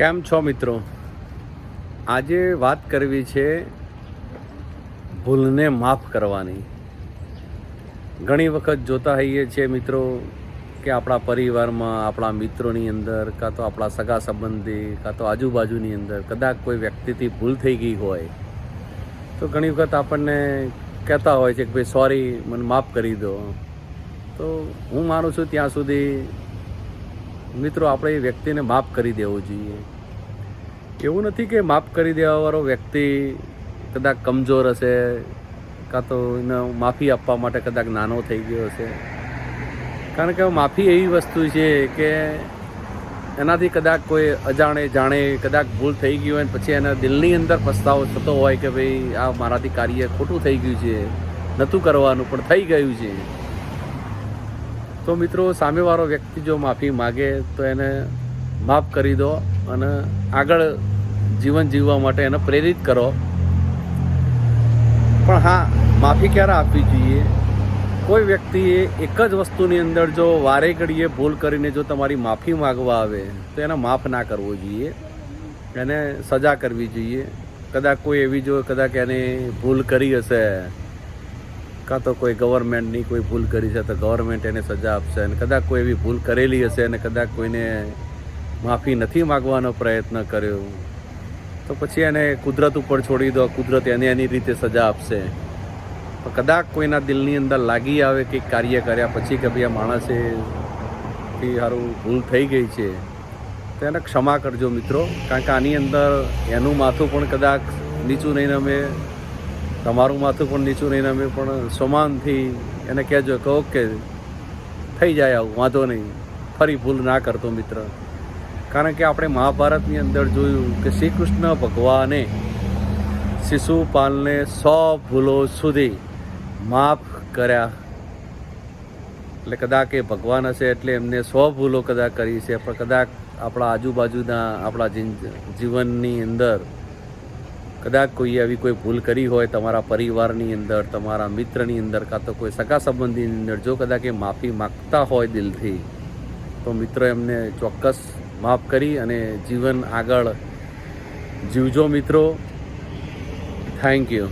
કેમ છો મિત્રો? આજે વાત કરવી છે ભૂલને માફ કરવાની. ઘણી વખત જોતા હોઈએ છીએ મિત્રો કે આપણા પરિવારમાં, આપણા મિત્રોની અંદર, કાં તો આપણા સગા સંબંધી, કાં તો આજુબાજુની અંદર કદાચ કોઈ વ્યક્તિથી ભૂલ થઈ ગઈ હોય, તો ઘણી વખત આપણને કહેતા હોય છે કે, ભાઈ સોરી મને માફ કરી દો. તો હું માનું છું ત્યાં સુધી મિત્રો, આપણે એ વ્યક્તિને માફ કરી દેવું જોઈએ. એવું નથી કે માફ કરી દેવાવાળો વ્યક્તિ કદાચ કમજોર હશે, કાં તો એને માફી આપવા માટે કદાચ નાનો થઈ ગયો હશે. કારણ કે માફી એવી વસ્તુ છે કે એનાથી કદાચ કોઈ અજાણે જાણે કદાચ ભૂલ થઈ ગઈ હોય પછી એના દિલની અંદર પસ્તાવો થતો હોય કે ભાઈ આ મારાથી કાર્ય ખોટું થઈ ગયું છે, નહોતું કરવાનું પણ થઈ ગયું છે. તો મિત્રો, સામેવાળો વ્યક્તિ જો માફી માગે તો એને માફ કરી દો અને આગળ જીવન જીવવા માટે એને પ્રેરિત કરો. પણ હા, માફી ક્યારે આપવી જોઈએ? કોઈ વ્યક્તિએ એક જ વસ્તુની અંદર જો વારે ઘડીએ ભૂલ કરીને જો તમારી માફી માગવા આવે, તો એને માફ ના કરવો જોઈએ. એને સજા કરવી જોઈએ. કદાચ કોઈ એવી જો, કદાચ એને ભૂલ કરી હશે કાં તો કોઈ ગવર્મેન્ટની કોઈ ભૂલ કરી છે તો ગવર્મેન્ટ એને સજા આપશે અને કદાચ કોઈ એવી ભૂલ કરેલી હશે અને કદાચ કોઈને માફી નથી માગવાનો પ્રયત્ન કર્યો, તો પછી એને કુદરત ઉપર છોડી દો, કુદરત એને એની રીતે સજા આપશે. કદાચ કોઈના દિલની અંદર લાગી આવે કે કાર્ય કર્યા પછી કે ભાઈ આ માણસે સારું ભૂલ થઈ ગઈ છે, તો એને ક્ષમા કરજો મિત્રો. કારણ કે આની અંદર એનું માથું પણ કદાચ નીચું નહીં નમે તમારું માથું પણ નીચું નહીં નમે પણ સમાનથી એને કહેજો કે ઓકે થઈ જાય આવું, વાંધો નહીં. ફરી ભૂલ ના કરતો મિત્ર. કારણ કે આપણે મહાભારતની અંદર જોયું કે શ્રી કૃષ્ણ ભગવાને શિશુપાલને સો ભૂલો સુધી માફ કર્યા. એટલે કદાચ એ ભગવાન હશે એટલે એમને સો ભૂલો કદાચ કરી છે, પણ કદાચ આપણા આજુબાજુના, આપણા જીવનની અંદર કદાચ કોઈ આવી કોઈ ભૂલ કરી હોય તમારા પરિવારની અંદર, તમારા મિત્રની અંદર કાં તો કોઈ સગા સંબંધીની અંદર, જો કદાચ એ માફી માગતા હોય દિલથી, તો મિત્રો એમને ચોક્કસ માફ કરી અને જીવન આગળ જીવજો મિત્રો. Thank you